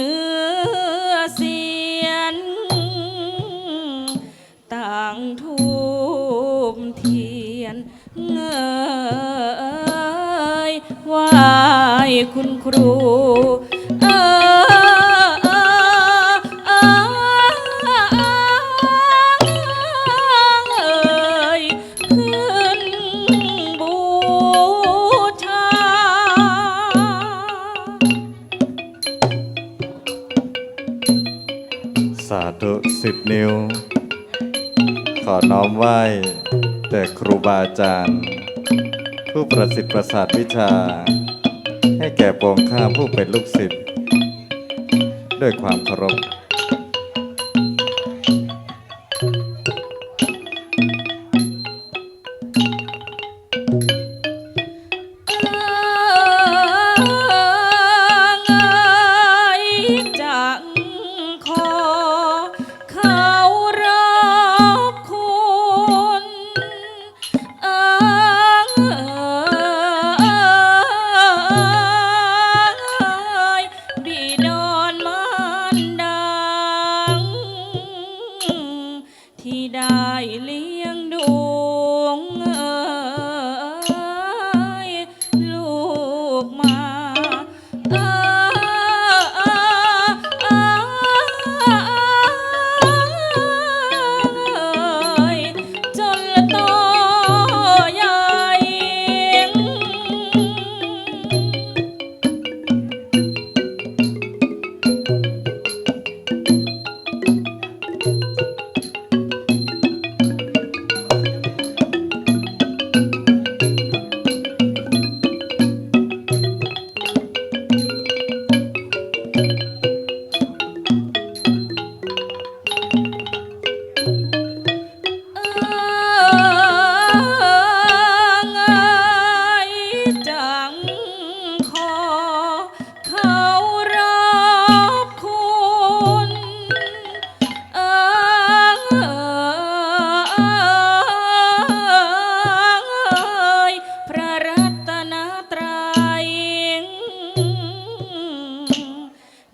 ลือเสียน ต่างทูบเทียนเงยไหวคุณครู สิบนิ้ว ขอน้อมไหว้แต่ครูบาอาจารย์ ผู้ประสิทธิ์ประสาทวิชา ให้แก่ปวงข้าผู้เป็นลูกศิษย์ด้วยความเคารพ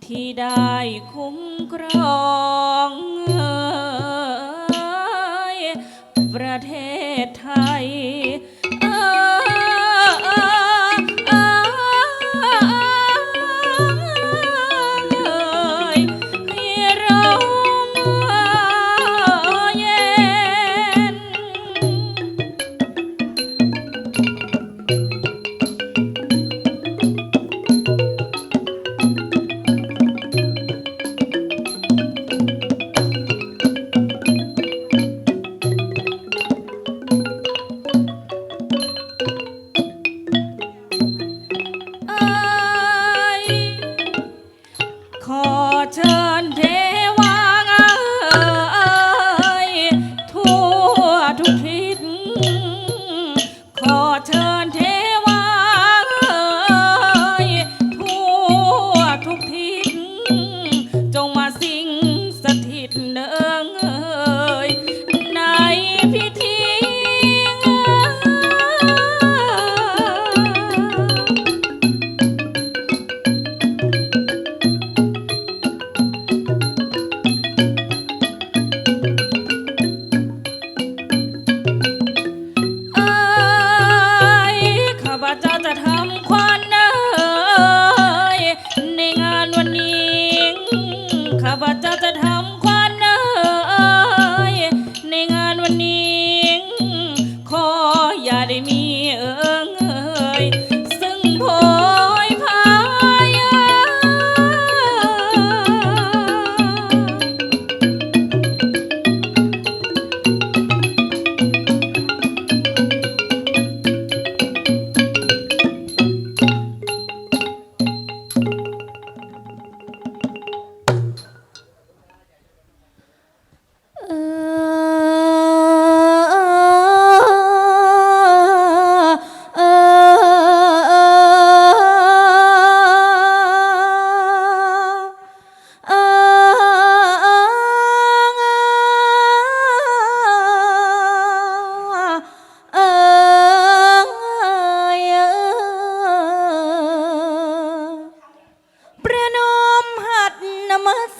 ที่ได้คุ้มครองประเทศไทย up.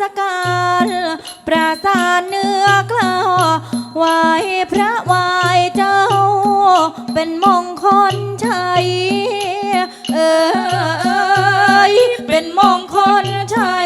สการปราสาทเนื้อกล้าวไหวพระไหวเจ้า เป็นมงคลชัย เออเป็นมงคลชัย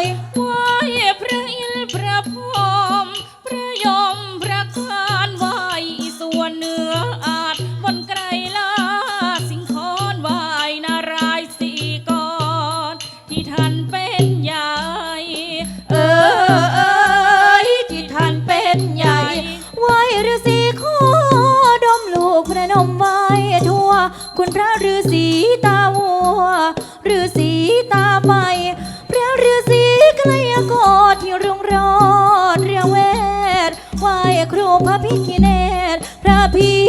ครูพระพิคเนตพระพิ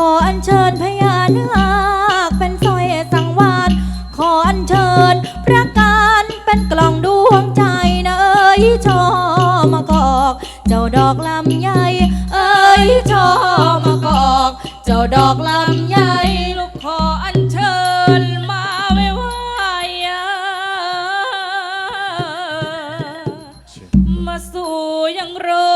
ขออัญเชิญพญานาคเป็นสอยสังวาสขออัญเชิญพระการเป็นกล่องดวงใจนะเอ้ยชอมากอก เจ้าดอกลำใหญ่เอ้ยชอมากอก เจ้าดอกลำใหญ่ลูกขออัญเชิญมาไม่ไหวอะมาสู่ยังรอ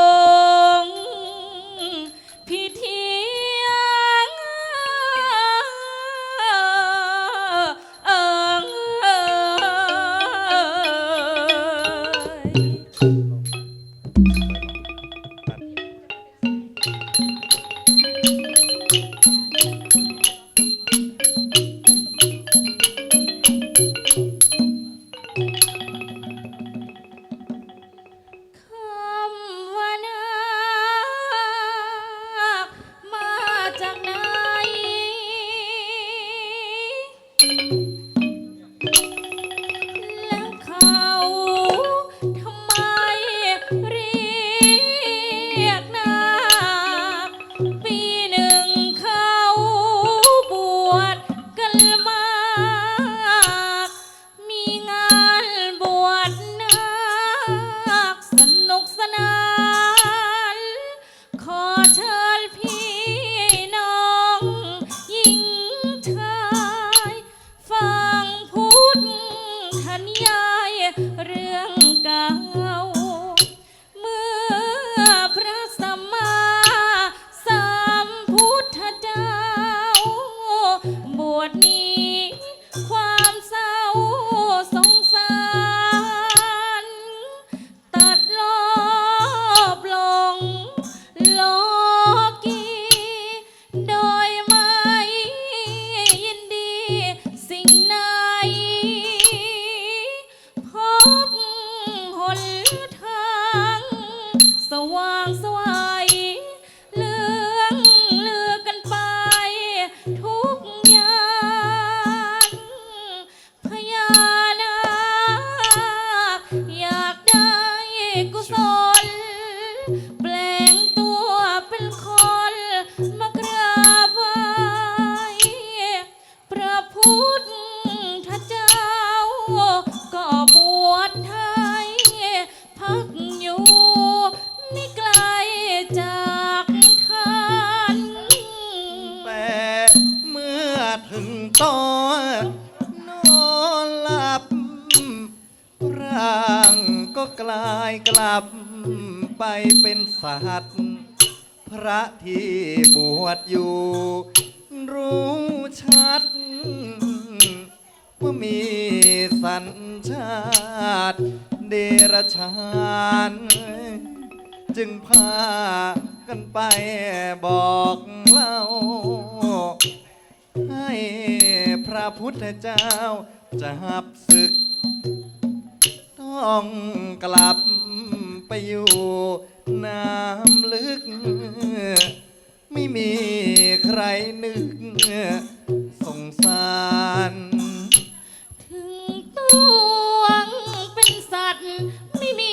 ลับไปเป็นสัตว์พระที่บวชอยู่ รู้ชัด ว่ามีสัญชาติเดรชานจึงพากันไปบอกเล่า ให้พระพุทธเจ้าจะหับศึก ต้องกลับ ไปอยู่น้ำลึก ไม่มีใครนึกสงสาร ถึงตัวเป็นสัตว์ไม่มี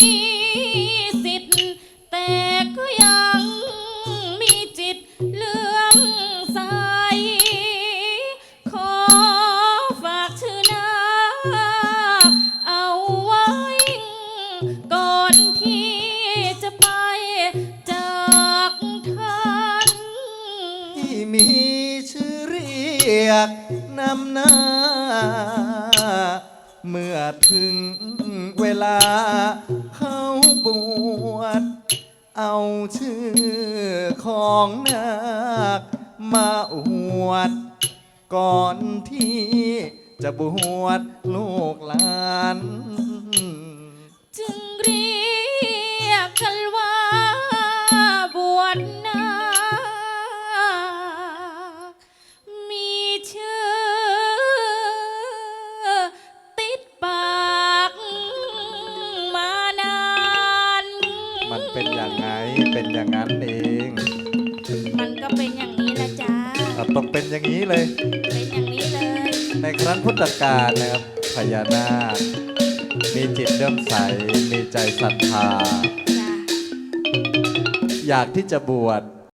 เอาชื่อของนาคมาอวด ก่อนที่จะบวชลูกหลาน จึงเรียกกันว่า อย่างนั้นเอง มันก็เป็นอย่างนี้แหละจ้าอะต้องเป็นอย่างนี้เลย เป็นอย่างนี้เลย ในครั้งพุทธกาลนะครับพญานาค มีจิตเลื่อมใส มีใจศรัทธา จ้าอยากที่จะบวช